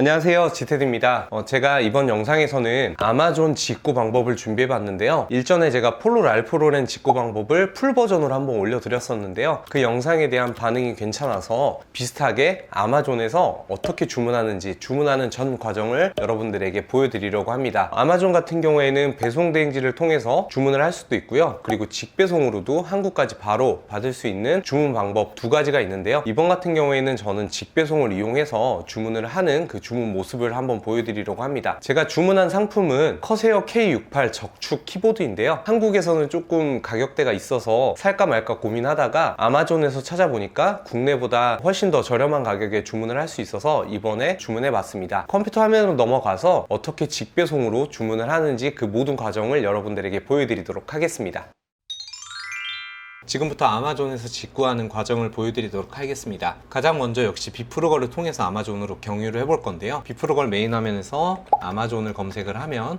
안녕하세요. 지테드입니다. 어, 제가 이번 영상에서는 아마존 직구 방법을 준비해 봤는데요. 일전에 제가 폴로 랄프로렌 직구 방법을 풀 버전으로 한번 올려드렸었는데요. 그 영상에 대한 반응이 괜찮아서 비슷하게 아마존에서 어떻게 주문하는지 주문하는 전 과정을 여러분들에게 보여드리려고 합니다. 아마존 같은 경우에는 배송 대행지를 통해서 주문을 할 수도 있고요. 그리고 직배송으로도 한국까지 바로 받을 수 있는 주문 방법 두 가지가 있는데요. 이번 같은 경우에는 저는 직배송을 이용해서 주문을 하는 그 주문 모습을 한번 보여드리려고 합니다. 제가 주문한 상품은 커세어 K68 적축 키보드인데요. 한국에서는 조금 가격대가 있어서 살까 말까 고민하다가 아마존에서 찾아보니까 국내보다 훨씬 더 저렴한 가격에 주문을 할 수 있어서 이번에 주문해 봤습니다. 컴퓨터 화면으로 넘어가서 어떻게 직배송으로 주문을 하는지 그 모든 과정을 여러분들에게 보여드리도록 하겠습니다. 지금부터 아마존에서 직구하는 과정을 보여드리도록 하겠습니다. 가장 먼저 역시 비프로걸을 통해서 아마존으로 경유를 해볼 건데요. 비프로걸 메인 화면에서 아마존을 검색을 하면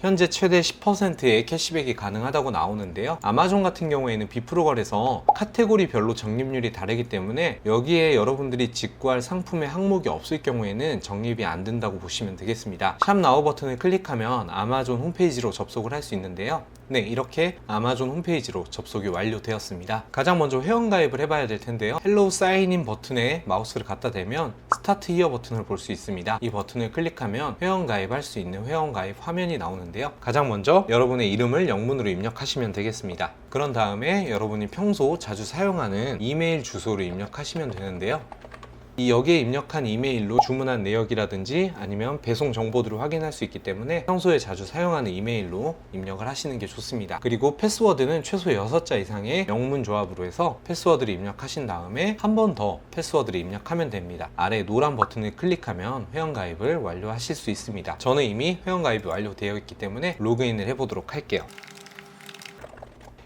현재 최대 10%의 캐시백이 가능하다고 나오는데요. 아마존 같은 경우에는 비프로걸에서 카테고리별로 적립률이 다르기 때문에 여기에 여러분들이 직구할 상품의 항목이 없을 경우에는 적립이 안 된다고 보시면 되겠습니다. 샵 나우 버튼을 클릭하면 아마존 홈페이지로 접속을 할 수 있는데요. 네, 이렇게 아마존 홈페이지로 접속이 완료되었습니다. 가장 먼저 회원가입을 해봐야 될 텐데요. 헬로우 사인인 버튼에 마우스를 갖다 대면 스타트 히어 버튼을 볼 수 있습니다. 이 버튼을 클릭하면 회원가입할 수 있는 회원가입 화면이 나오는 데요. 가장 먼저 여러분의 이름을 영문으로 입력하시면 되겠습니다. 그런 다음에 여러분이 평소 자주 사용하는 이메일 주소를 입력하시면 되는데요. 이 여기에 입력한 이메일로 주문한 내역이라든지 아니면 배송 정보들을 확인할 수 있기 때문에 평소에 자주 사용하는 이메일로 입력을 하시는 게 좋습니다. 그리고 패스워드는 최소 6자 이상의 영문 조합으로 해서 패스워드를 입력하신 다음에 한 번 더 패스워드를 입력하면 됩니다. 아래 노란 버튼을 클릭하면 회원가입을 완료하실 수 있습니다. 저는 이미 회원가입이 완료되어 있기 때문에 로그인을 해보도록 할게요.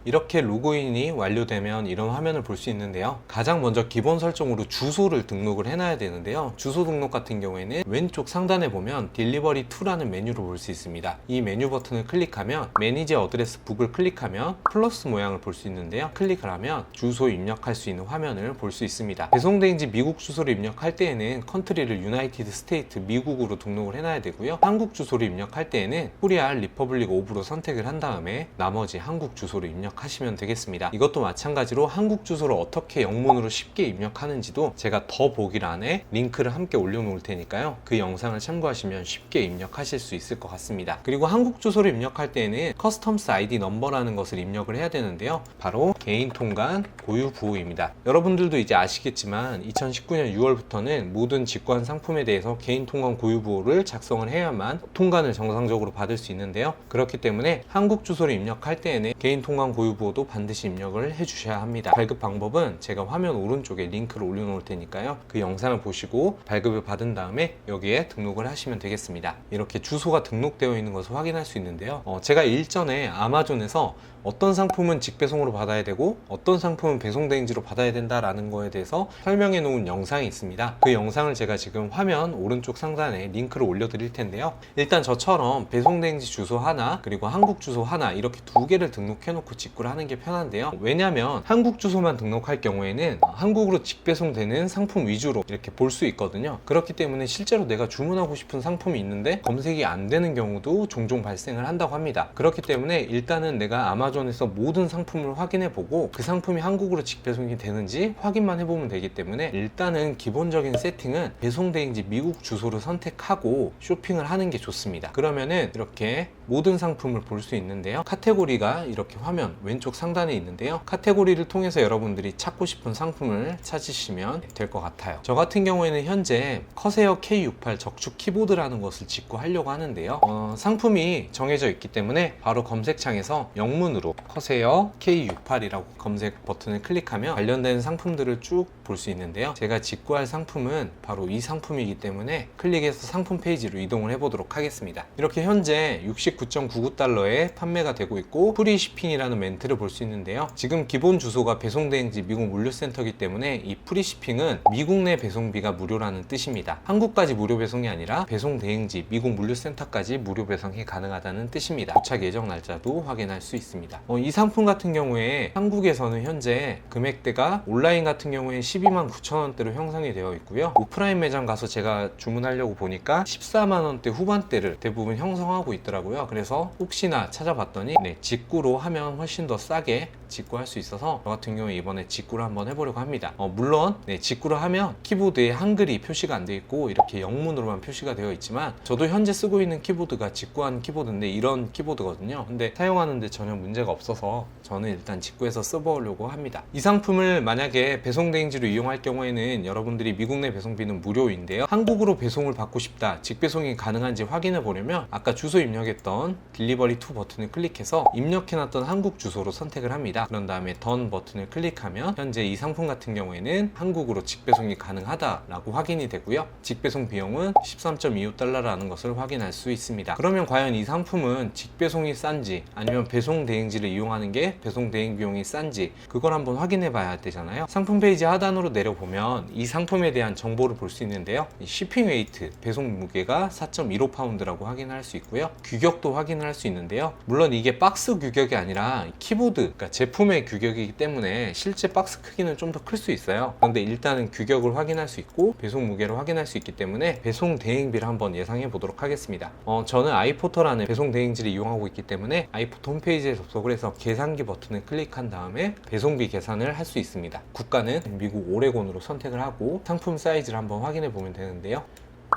이렇게 로그인이 완료되면 이런 화면을 볼 수 있는데요. 가장 먼저 기본 설정으로 주소를 등록을 해놔야 되는데요. 주소 등록 같은 경우에는 왼쪽 상단에 보면 딜리버리 투라는 메뉴로 볼수 있습니다. 이 메뉴 버튼을 클릭하면 매니지 어드레스 북을 클릭하면 플러스 모양을 볼 수 있는데요. 클릭을 하면 주소 입력할 수 있는 화면을 볼 수 있습니다. 배송대행지 미국 주소를 입력할 때에는 컨트리를 유나이티드 스테이트 미국으로 등록을 해놔야 되고요. 한국 주소를 입력할 때에는 코리아 리퍼블릭 오브로 선택을 한 다음에 나머지 한국 주소를 입력 입력하시면 되겠습니다. 이것도 마찬가지로 한국 주소를 어떻게 영문으로 쉽게 입력하는지도 제가 더 보기란에 링크를 함께 올려놓을 테니까요. 그 영상을 참고하시면 쉽게 입력하실 수 있을 것 같습니다. 그리고 한국 주소를 입력할 때는 커스텀스 아이디 넘버라는 것을 입력을 해야 되는데요. 바로 개인 통관 고유 부호입니다. 여러분들도 이제 아시겠지만 2019년 6월부터는 모든 직관 상품에 대해서 개인 통관 고유 부호를 작성을 해야만 통관을 정상적으로 받을 수 있는데요. 그렇기 때문에 한국 주소를 입력할 때에는 개인 통관 고유 보도 반드시 입력을 해주셔야 합니다. 발급 방법은 제가 화면 오른쪽에 링크를 올려놓을 테니까요. 그 영상을 보시고 발급을 받은 다음에 여기에 등록을 하시면 되겠습니다. 이렇게 주소가 등록되어 있는 것을 확인할 수 있는데요. 어, 제가 일전에 아마존에서 어떤 상품은 직배송으로 받아야 되고 어떤 상품은 배송대행지로 받아야 된다라는 거에 대해서 설명해 놓은 영상이 있습니다. 그 영상을 제가 지금 화면 오른쪽 상단에 링크를 올려드릴 텐데요. 일단 저처럼 배송대행지 주소 하나 그리고 한국 주소 하나 이렇게 두 개를 등록해 놓고 직구를 하는 게 편한데요. 왜냐하면 한국 주소만 등록할 경우에는 한국으로 직배송되는 상품 위주로 이렇게 볼 수 있거든요. 그렇기 때문에 실제로 내가 주문하고 싶은 상품이 있는데 검색이 안 되는 경우도 종종 발생을 한다고 합니다. 그렇기 때문에 일단은 내가 아마 존에서 모든 상품을 확인해 보고 그 상품이 한국으로 직배송이 되는지 확인만 해보면 되기 때문에 일단은 기본적인 세팅은 배송대행지 미국 주소를 선택하고 쇼핑을 하는 게 좋습니다. 그러면은 이렇게 모든 상품을 볼 수 있는데요. 카테고리가 이렇게 화면 왼쪽 상단에 있는데요. 카테고리를 통해서 여러분들이 찾고 싶은 상품을 찾으시면 될 것 같아요. 저 같은 경우에는 현재 커세어 K68 적축 키보드라는 것을 직구하려고 하는데요. 어, 상품이 정해져 있기 때문에 바로 검색창에서 영문으로 커세어 K68이라고 검색 버튼을 클릭하면 관련된 상품들을 쭉 볼 수 있는데요. 제가 직구할 상품은 바로 이 상품이기 때문에 클릭해서 상품 페이지로 이동을 해보도록 하겠습니다. 이렇게 현재 69.99달러에 판매가 되고 있고 프리 시핑이라는 멘트를 볼 수 있는데요. 지금 기본 주소가 배송대행지 미국 물류센터이기 때문에 이 프리 시핑은 미국 내 배송비가 무료라는 뜻입니다. 한국까지 무료 배송이 아니라 배송대행지 미국 물류센터까지 무료 배송이 가능하다는 뜻입니다. 도착 예정 날짜도 확인할 수 있습니다. 있습니다. 어, 이 상품 같은 경우에 한국에서는 현재 금액대가 온라인 같은 경우에 12만 9천 원대로 형성이 되어 있고요. 오프라인 매장 가서 제가 주문하려고 보니까 14만 원대 후반대를 대부분 형성하고 있더라고요. 그래서 혹시나 찾아봤더니 네, 직구로 하면 훨씬 더 싸게 직구할 수 있어서 저 같은 경우에 이번에 직구를 한번 해보려고 합니다. 어, 물론 네, 직구를 하면 키보드에 한글이 표시가 안돼 있고 이렇게 영문으로만 표시가 되어 있지만 저도 현재 쓰고 있는 키보드가 직구한 키보드인데 이런 키보드거든요. 근데 사용하는데 전혀 문제 가 없어서 저는 일단 직구해서 써보려고 합니다. 이 상품을 만약에 배송 대행지로 이용할 경우에는 여러분들이 미국 내 배송비는 무료인데요. 한국으로 배송을 받고 싶다, 직배송이 가능한지 확인해 보려면 아까 주소 입력했던 딜리버리 투 버튼을 클릭해서 입력해놨던 한국 주소로 선택을 합니다. 그런 다음에 던 버튼을 클릭하면 현재 이 상품 같은 경우에는 한국으로 직배송이 가능하다라고 확인이 되고요. 직배송 비용은 13.25달러라는 것을 확인할 수 있습니다. 그러면 과연 이 상품은 직배송이 싼지 아니면 배송 대행 지를 이용하는 게 배송 대행 비용이 싼지 그걸 한번 확인해 봐야 되잖아요. 상품 페이지 하단으로 내려보면 이 상품에 대한 정보를 볼 수 있는데요. 이 쉬핑 웨이트, 배송 무게가 4.15 파운드라고 확인할 수 있고요. 규격도 확인을 할 수 있는데요. 물론 이게 박스 규격이 아니라 키보드, 그러니까 제품의 규격이기 때문에 실제 박스 크기는 좀 더 클 수 있어요. 그런데 일단은 규격을 확인할 수 있고 배송 무게를 확인할 수 있기 때문에 배송 대행비를 한번 예상해 보도록 하겠습니다. 어, 저는 아이포터라는 배송 대행지를 이용하고 있기 때문에 아이포터 홈페이지에 접속 을 해서 계산기 버튼을 클릭한 다음에 배송비 계산을 할 수 있습니다. 국가는 미국 오레곤으로 선택을 하고 상품 사이즈를 한번 확인해 보면 되는데요.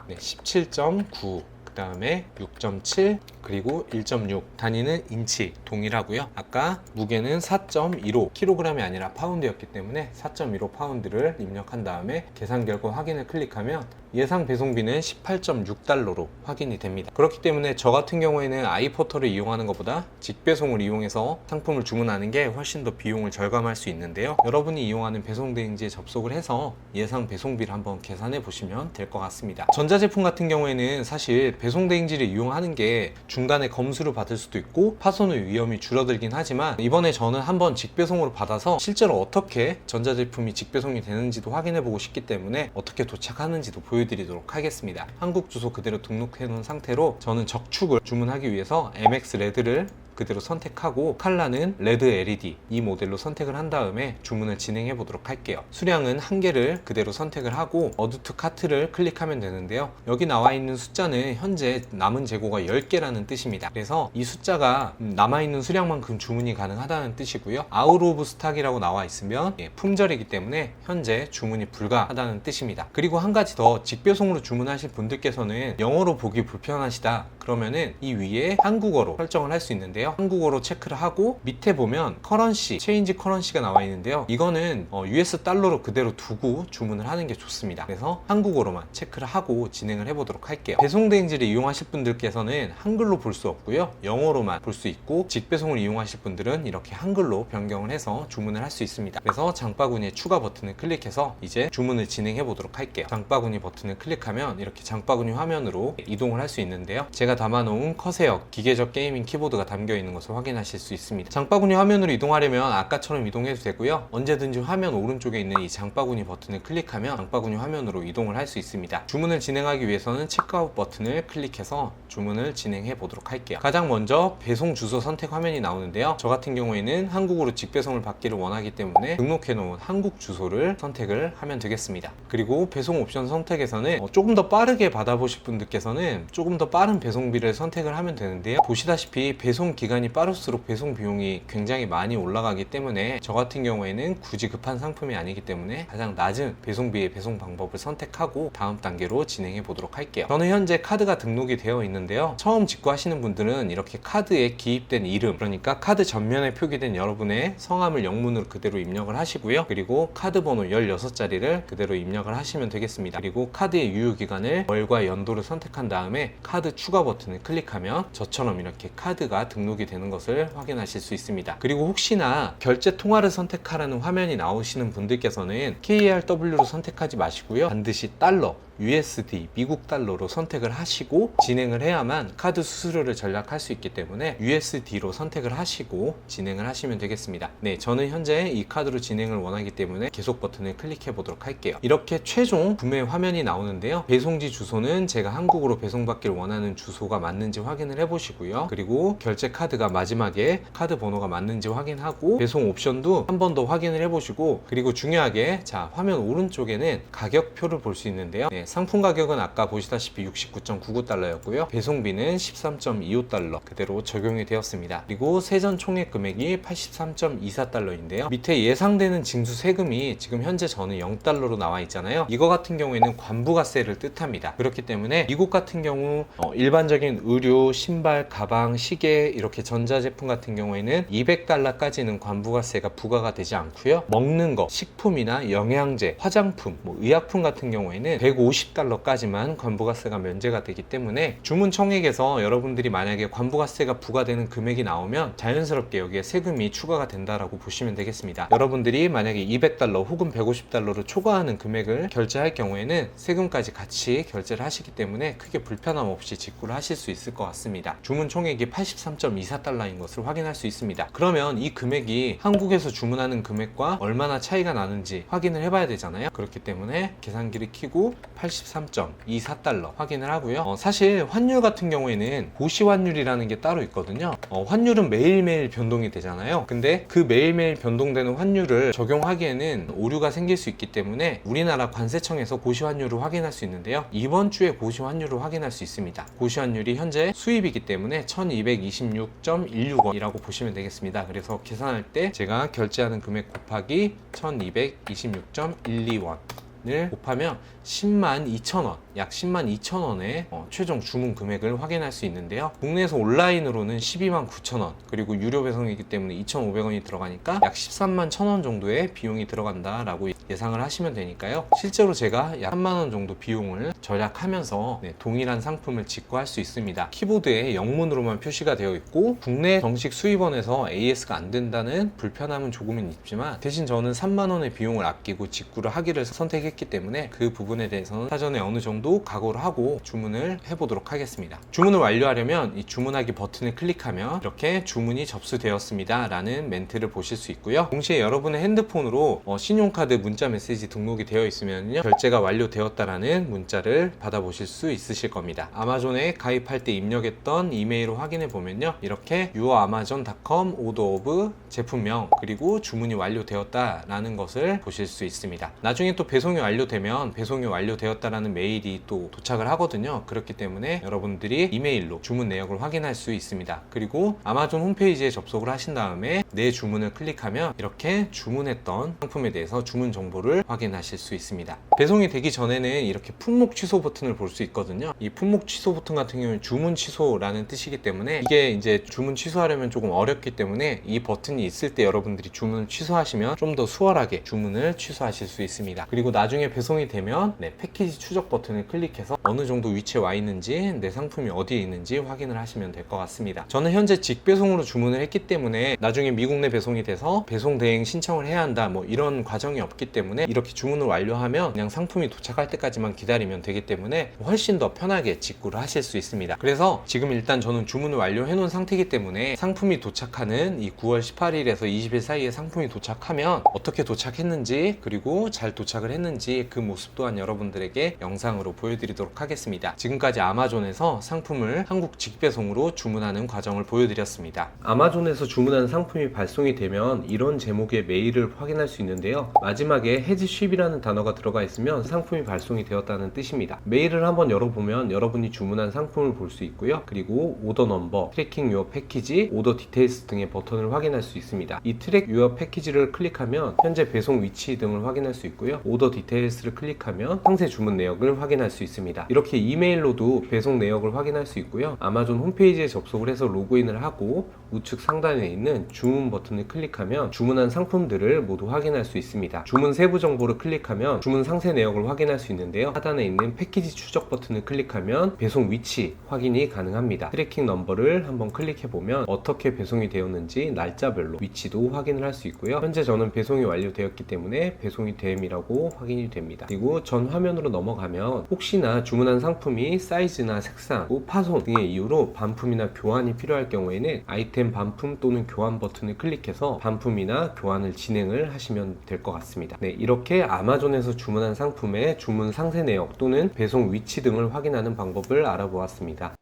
네, 17.9. 그 다음에 6.7 그리고 1.6 단위는 인치 동일하고요. 아까 무게는 4.15 kg이 아니라 파운드였기 때문에 4.15 파운드를 입력한 다음에 계산 결과 확인을 클릭하면 예상 배송비는 18.6달러로 확인이 됩니다. 그렇기 때문에 저 같은 경우에는 아이포터를 이용하는 것보다 직배송을 이용해서 상품을 주문하는 게 훨씬 더 비용을 절감할 수 있는데요. 여러분이 이용하는 배송 대행지에 접속을 해서 예상 배송비를 한번 계산해 보시면 될 것 같습니다. 전자제품 같은 경우에는 사실 배송 대행지를 이용하는 게 중간에 검수를 받을 수도 있고 파손의 위험이 줄어들긴 하지만 이번에 저는 한번 직배송으로 받아서 실제로 어떻게 전자제품이 직배송이 되는지도 확인해 보고 싶기 때문에 어떻게 도착하는지도 보여 드리도록 하겠습니다. 한국 주소 그대로 등록해 놓은 상태로 저는 적축을 주문하기 위해서 MX 레드를 그대로 선택하고 컬러는 레드 LED 이 모델로 선택을 한 다음에 주문을 진행해 보도록 할게요. 수량은 한 개를 그대로 선택을 하고 어두투 카트를 클릭하면 되는데요. 여기 나와 있는 숫자는 현재 남은 재고가 10개라는 뜻입니다. 그래서 이 숫자가 남아 있는 수량만큼 주문이 가능하다는 뜻이고요. 아웃 오브 스탁이라고 나와 있으면 예, 품절이기 때문에 현재 주문이 불가하다는 뜻입니다. 그리고 한 가지 더 직배송으로 주문하실 분들께서는 영어로 보기 불편하시다 그러면은 이 위에 한국어로 설정을 할 수 있는데 요. 한국어로 체크를 하고 밑에 보면 커런시, 체인지 커런시가 나와 있는데요. 이거는 어, US 달러로 그대로 두고 주문을 하는 게 좋습니다. 그래서 한국어로만 체크를 하고 진행을 해보도록 할게요. 배송 대행지를 이용하실 분들께서는 한글로 볼 수 없고요. 영어로만 볼 수 있고 직배송을 이용하실 분들은 이렇게 한글로 변경을 해서 주문을 할 수 있습니다. 그래서 장바구니에 추가 버튼을 클릭해서 이제 주문을 진행해 보도록 할게요. 장바구니 버튼을 클릭하면 이렇게 장바구니 화면으로 이동을 할 수 있는데요. 제가 담아놓은 커세어 기계적 게이밍 키보드가 담겨 있는 것을 확인하실 수 있습니다. 장바구니 화면으로 이동하려면 아까처럼 이동해도 되고요. 언제든지 화면 오른쪽에 있는 이 장바구니 버튼을 클릭하면 장바구니 화면으로 이동을 할 수 있습니다. 주문을 진행하기 위해서는 체크아웃 버튼을 클릭해서 주문을 진행해 보도록 할게요. 가장 먼저 배송 주소 선택 화면이 나오는데요. 저 같은 경우에는 한국으로 직배송을 받기를 원하기 때문에 등록해 놓은 한국 주소를 선택을 하면 되겠습니다. 그리고 배송 옵션 선택에서는 어, 조금 더 빠르게 받아보실 분들께서는 조금 더 빠른 배송비를 선택을 하면 되는데요. 보시다시피 배송 기간이 빠를수록 배송 비용이 굉장히 많이 올라가기 때문에 저 같은 경우에는 굳이 급한 상품이 아니기 때문에 가장 낮은 배송비의 배송 방법을 선택하고 다음 단계로 진행해 보도록 할게요. 저는 현재 카드가 등록이 되어 있는데요. 처음 직구하시는 분들은 이렇게 카드에 기입된 이름, 그러니까 카드 전면에 표기된 여러분의 성함을 영문으로 그대로 입력을 하시고요. 그리고 카드 번호 16자리를 그대로 입력을 하시면 되겠습니다. 그리고 카드의 유효 기간을 월과 연도를 선택한 다음에 카드 추가 버튼을 클릭하면 저처럼 이렇게 카드가 등록 이 되는 것을 확인하실 수 있습니다. 그리고 혹시나 결제 통화를 선택하라는 화면이 나오시는 분들께서는 KRW로 선택하지 마시고요. 반드시 달러 USD 미국 달러로 선택을 하시고 진행을 해야만 카드 수수료를 절약할 수 있기 때문에 USD로 선택을 하시고 진행을 하시면 되겠습니다. 네, 저는 현재 이 카드로 진행을 원하기 때문에 계속 버튼을 클릭해 보도록 할게요. 이렇게 최종 구매 화면이 나오는데요. 배송지 주소는 제가 한국으로 배송받기를 원하는 주소가 맞는지 확인을 해 보시고요. 그리고 결제 카드가 마지막에 카드 번호가 맞는지 확인하고 배송 옵션도 한 번 더 확인을 해 보시고 그리고 중요하게 자, 화면 오른쪽에는 가격표를 볼 수 있는데요. 네, 상품 가격은 아까 보시다시피 69.99달러였고요. 배송비는 13.25달러 그대로 적용이 되었습니다. 그리고 세전 총액 금액이 83.24달러인데요. 밑에 예상되는 징수 세금이 지금 현재 저는 0달러로 나와 있잖아요. 이거 같은 경우에는 관부가세를 뜻합니다. 그렇기 때문에 미국 같은 경우 어, 일반적인 의류, 신발, 가방, 시계 이렇게 전자제품 같은 경우에는 200달러까지는 관부가세가 부과가 되지 않고요. 먹는 거, 식품이나 영양제, 화장품, 뭐 의약품 같은 경우에는 150 달러까지만 관부가세가 면제가 되기 때문에 주문 청액에서 여러분들이 만약에 관부가세가 부과되는 금액이 나오면 자연스럽게 여기에 세금이 추가가 된다라고 보시면 되겠습니다. 여러분들이 만약에 200달러 혹은 150달러를 초과하는 금액을 결제할 경우에는 세금까지 같이 결제를 하시기 때문에 크게 불편함 없이 직구를 하실 수 있을 것 같습니다. 주문 총액이 83.24달러인 것을 확인할 수 있습니다. 그러면 이 금액이 한국에서 주문하는 금액과 얼마나 차이가 나는지 확인을 해봐야 되잖아요. 그렇기 때문에 계산기를 켜고 83.24달러 확인을 하고요. 어, 사실 환율 같은 경우에는 고시 환율이라는 게 따로 있거든요. 어, 환율은 매일매일 변동이 되잖아요. 근데 그 매일매일 변동되는 환율을 적용하기에는 오류가 생길 수 있기 때문에 우리나라 관세청에서 고시 환율을 확인할 수 있는데요. 이번 주에 고시 환율을 확인할 수 있습니다. 고시 환율이 현재 수입이기 때문에 1226.16원이라고 보시면 되겠습니다. 그래서 계산할 때 제가 결제하는 금액 곱하기 1226.12원 을 곱하면 10만 2천원, 약 10만 2천원의 어, 최종 주문 금액을 확인할 수 있는데요. 국내에서 온라인으로는 12만 9천원, 그리고 유료 배송이기 때문에 2,500원이 들어가니까 약 13만 1천원 정도의 비용이 들어간다라고 예상을 하시면 되니까요. 실제로 제가 약 3만 원 정도 비용을 절약하면서 네, 동일한 상품을 직구할 수 있습니다. 키보드에 영문으로만 표시가 되어 있고 국내 정식 수입원에서 AS가 안 된다는 불편함은 조금은 있지만 대신 저는 3만 원의 비용을 아끼고 직구를 하기를 선택했기 때문에 그 부분 에 대해서는 사전에 어느 정도 각오를 하고 주문을 해보도록 하겠습니다. 주문을 완료하려면 이 주문하기 버튼을 클릭하면 이렇게 주문이 접수되었습니다 라는 멘트를 보실 수 있고요. 동시에 여러분의 핸드폰으로 어, 신용카드 문자 메시지 등록이 되어 있으면요 결제가 완료되었다라는 문자를 받아보실 수 있으실 겁니다. 아마존에 가입할 때 입력했던 이메일을 확인해 보면요 이렇게 yuramazon.com 오더 오브 제품명 그리고 주문이 완료되었다라는 것을 보실 수 있습니다. 나중에 또 배송이 완료되면 배송이 완료되었다라는 메일이 또 도착을 하거든요. 그렇기 때문에 여러분들이 이메일로 주문 내역을 확인할 수 있습니다. 그리고 아마존 홈페이지에 접속을 하신 다음에 내 주문을 클릭하면 이렇게 주문했던 상품에 대해서 주문 정보를 확인하실 수 있습니다. 배송이 되기 전에는 이렇게 품목 취소 버튼을 볼 수 있거든요. 이 품목 취소 버튼 같은 경우는 주문 취소라는 뜻이기 때문에 이게 이제 주문 취소하려면 조금 어렵기 때문에 이 버튼이 있을 때 여러분들이 주문을 취소하시면 좀 더 수월하게 주문을 취소하실 수 있습니다. 그리고 나중에 배송이 되면 네, 패키지 추적 버튼을 클릭해서 어느 정도 위치에 와 있는지 내 상품이 어디에 있는지 확인을 하시면 될 것 같습니다. 저는 현재 직배송으로 주문을 했기 때문에 나중에 미국 내 배송이 돼서 배송 대행 신청을 해야 한다 뭐 이런 과정이 없기 때문에 이렇게 주문을 완료하면 그냥 상품이 도착할 때까지만 기다리면 되기 때문에 훨씬 더 편하게 직구를 하실 수 있습니다. 그래서 지금 일단 저는 주문을 완료해 놓은 상태이기 때문에 상품이 도착하는 이 9월 18일에서 20일 사이에 상품이 도착하면 어떻게 도착했는지 그리고 잘 도착을 했는지 그 모습 또한 여러분들에게 영상으로 보여드리도록 하겠습니다. 지금까지 아마존에서 상품을 한국 직배송으로 주문하는 과정을 보여드렸습니다. 아마존에서 주문한 상품이 발송이 되면 이런 제목의 메일을 확인할 수 있는데요. 마지막에 해지쉽이라는 단어가 들어가 있으면 상품이 발송이 되었다는 뜻입니다. 메일을 한번 열어보면 여러분이 주문한 상품을 볼 수 있고요. 그리고 오더 넘버, 트래킹 유어 패키지, 오더 디테일스 등의 버튼을 확인할 수 있습니다. 이 트랙 유어 패키지를 클릭하면 현재 배송 위치 등을 확인할 수 있고요. 오더 디테일스를 클릭하면 상세 주문 내역을 확인할 수 있습니다. 이렇게 이메일로도 배송 내역을 확인할 수 있고요. 아마존 홈페이지에 접속을 해서 로그인을 하고 우측 상단에 있는 주문 버튼을 클릭하면 주문한 상품들을 모두 확인할 수 있습니다. 주문 세부 정보를 클릭하면 주문 상세 내역을 확인할 수 있는데요. 하단에 있는 패키지 추적 버튼을 클릭하면 배송 위치 확인이 가능합니다. 트래킹 넘버를 한번 클릭해 보면 어떻게 배송이 되었는지 날짜별로 위치도 확인을 할 수 있고요. 현재 저는 배송이 완료되었기 때문에 배송이 됨이라고 확인 확인이 됩니다. 그리고 전 화면으로 넘어가면 혹시나 주문한 상품이 사이즈나 색상, 또 파손 등의 이유로 반품이나 교환이 필요할 경우에는 아이템 반품 또는 교환 버튼을 클릭해서 반품이나 교환을 진행을 하시면 될 것 같습니다. 네, 이렇게 아마존에서 주문한 상품의 주문 상세 내역 또는 배송 위치 등을 확인하는 방법을 알아보았습니다.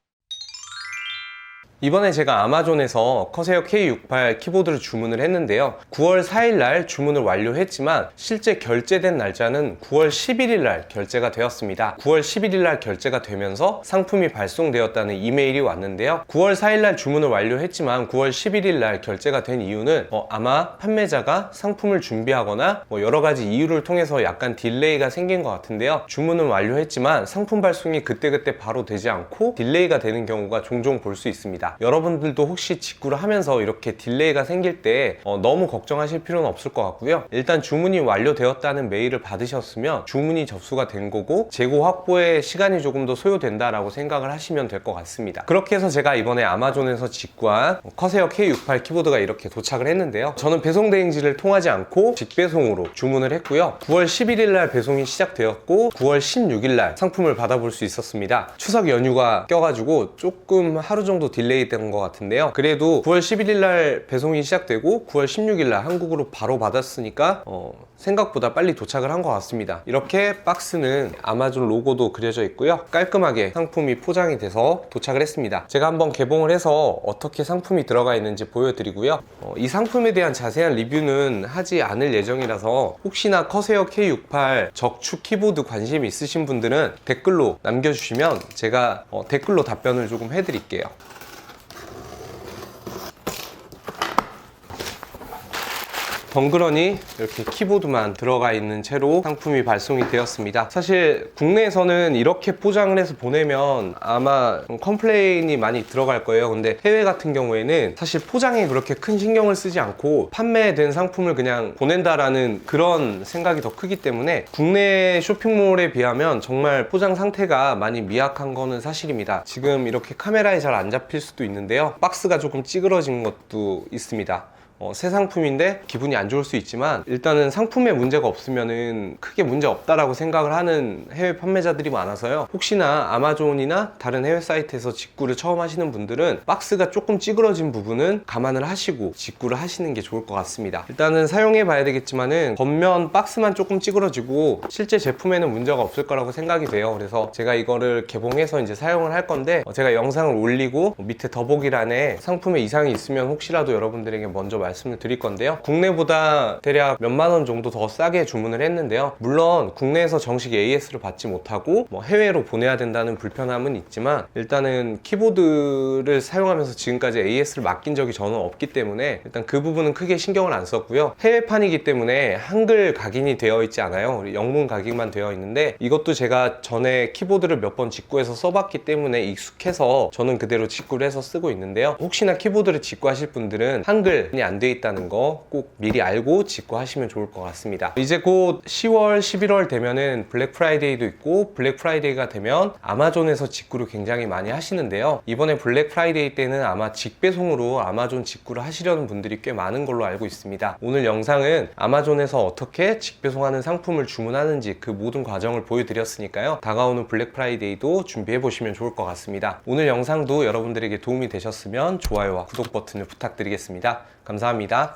이번에 제가 아마존에서 커세어 K68 키보드를 주문을 했는데요. 9월 4일 날 주문을 완료했지만 실제 결제된 날짜는 9월 11일 날 결제가 되었습니다. 9월 11일 날 결제가 되면서 상품이 발송되었다는 이메일이 왔는데요. 9월 4일 날 주문을 완료했지만 9월 11일 날 결제가 된 이유는 어, 아마 판매자가 상품을 준비하거나 뭐 여러 가지 이유를 통해서 약간 딜레이가 생긴 것 같은데요. 주문은 완료했지만 상품 발송이 그때그때 바로 되지 않고 딜레이가 되는 경우가 종종 볼 수 있습니다. 여러분들도 혹시 직구를 하면서 이렇게 딜레이가 생길 때 어, 너무 걱정하실 필요는 없을 것 같고요. 일단 주문이 완료되었다는 메일을 받으셨으면 주문이 접수가 된 거고 재고 확보에 시간이 조금 더 소요된다라고 생각을 하시면 될 것 같습니다. 그렇게 해서 제가 이번에 아마존에서 직구한 커세어 K68 키보드가 이렇게 도착을 했는데요. 저는 배송 대행지를 통하지 않고 직배송으로 주문을 했고요. 9월 11일 날 배송이 시작되었고 9월 16일 날 상품을 받아볼 수 있었습니다. 추석 연휴가 껴가지고 조금 하루 정도 딜레이 된 것 같은데요. 그래도 9월 11일 날 배송이 시작되고 9월 16일 날 한국으로 바로 받았으니까 어, 생각보다 빨리 도착을 한 것 같습니다. 이렇게 박스는 아마존 로고도 그려져 있고요. 깔끔하게 상품이 포장이 돼서 도착을 했습니다. 제가 한번 개봉을 해서 어떻게 상품이 들어가 있는지 보여드리고요. 어, 이 상품에 대한 자세한 리뷰는 하지 않을 예정이라서 혹시나 커세어 K68 적축 키보드 관심 있으신 분들은 댓글로 남겨주시면 제가 어, 댓글로 답변을 조금 해드릴게요. 덩그러니 이렇게 키보드만 들어가 있는 채로 상품이 발송이 되었습니다. 사실 국내에서는 이렇게 포장을 해서 보내면 아마 컴플레인이 많이 들어갈 거예요. 근데 해외 같은 경우에는 사실 포장에 그렇게 큰 신경을 쓰지 않고 판매된 상품을 그냥 보낸다라는 그런 생각이 더 크기 때문에 국내 쇼핑몰에 비하면 정말 포장 상태가 많이 미약한 거는 사실입니다. 지금 이렇게 카메라에 잘 안 잡힐 수도 있는데요. 박스가 조금 찌그러진 것도 있습니다. 어, 새 상품인데 기분이 안 좋을 수 있지만 일단은 상품에 문제가 없으면은 크게 문제 없다라고 생각을 하는 해외 판매자들이 많아서요. 혹시나 아마존이나 다른 해외 사이트에서 직구를 처음 하시는 분들은 박스가 조금 찌그러진 부분은 감안을 하시고 직구를 하시는 게 좋을 것 같습니다. 일단은 사용해 봐야 되겠지만은 겉면 박스만 조금 찌그러지고 실제 제품에는 문제가 없을 거라고 생각이 돼요. 그래서 제가 이거를 개봉해서 이제 사용을 할 건데 어, 제가 영상을 올리고 밑에 더보기란에 상품에 이상이 있으면 혹시라도 여러분들에게 먼저 말 씀을 드릴 건데요. 국내보다 대략 몇만 원 정도 더 싸게 주문을 했는데요. 물론 국내에서 정식 AS를 받지 못하고 뭐 해외로 보내야 된다는 불편함은 있지만 일단은 키보드를 사용하면서 지금까지 AS를 맡긴 적이 저는 없기 때문에 일단 그 부분은 크게 신경을 안 썼고요. 해외판이기 때문에 한글 각인이 되어 있지 않아요. 영문 각인만 되어 있는데 이것도 제가 전에 키보드를 몇 번 직구해서 써봤기 때문에 익숙해서 저는 그대로 직구를 해서 쓰고 있는데요. 혹시나 키보드를 직구하실 분들은 한글이 안돼 있다는 거 꼭 미리 알고 직구하시면 좋을 것 같습니다. 이제 곧 10월, 11월 되면은 블랙 프라이데이도 있고 블랙 프라이데이가 되면 아마존에서 직구를 굉장히 많이 하시는데요. 이번에 블랙 프라이데이 때는 아마 직배송으로 아마존 직구를 하시려는 분들이 꽤 많은 걸로 알고 있습니다. 오늘 영상은 아마존에서 어떻게 직배송하는 상품을 주문하는지 그 모든 과정을 보여드렸으니까요. 다가오는 블랙 프라이데이도 준비해 보시면 좋을 것 같습니다. 오늘 영상도 여러분들에게 도움이 되셨으면 좋아요와 구독 버튼을 부탁드리겠습니다. 감사합니다.